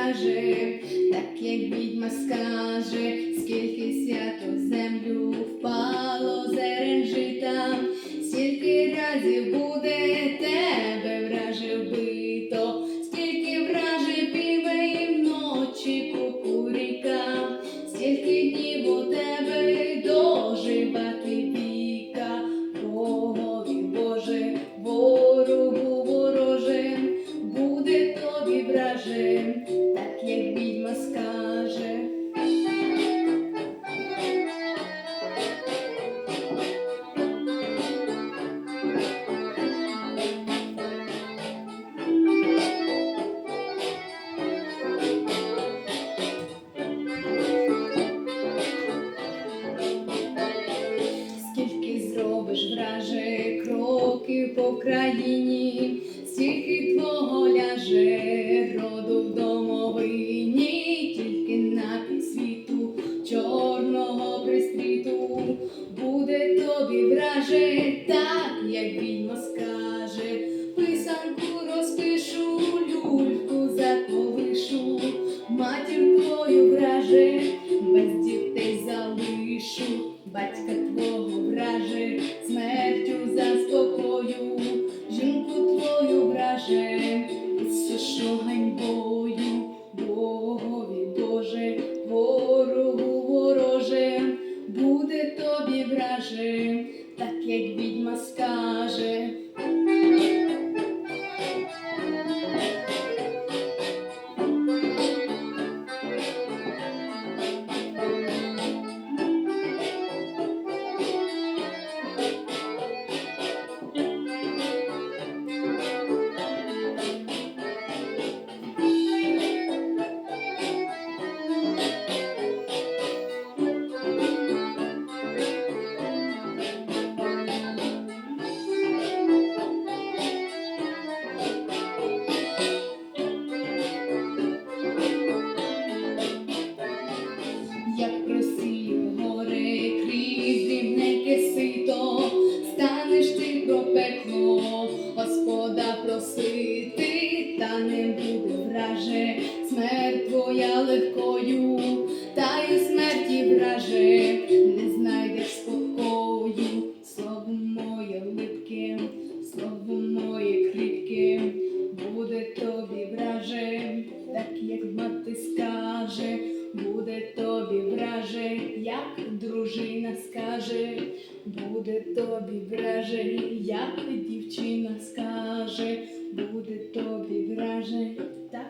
враже, так як відьма скаже, скільки свято землю впало зерен жита, стільки разів буде як скаже. Скільки зробиш враже кроків по країні, стільки твого ляже як відьма скаже, писанку розпишу, люльку заколишу, матір твою враже, не буде враже, смерть твоя легкою, та й у смерті враже, не знайдеш спокою, слово моє липке, слово моє кріпке, буде тобі враже, так як мати скаже. Буде тобі враже, як дружина скаже, буде тобі враже, як дівчина скаже, буде тобі враже, так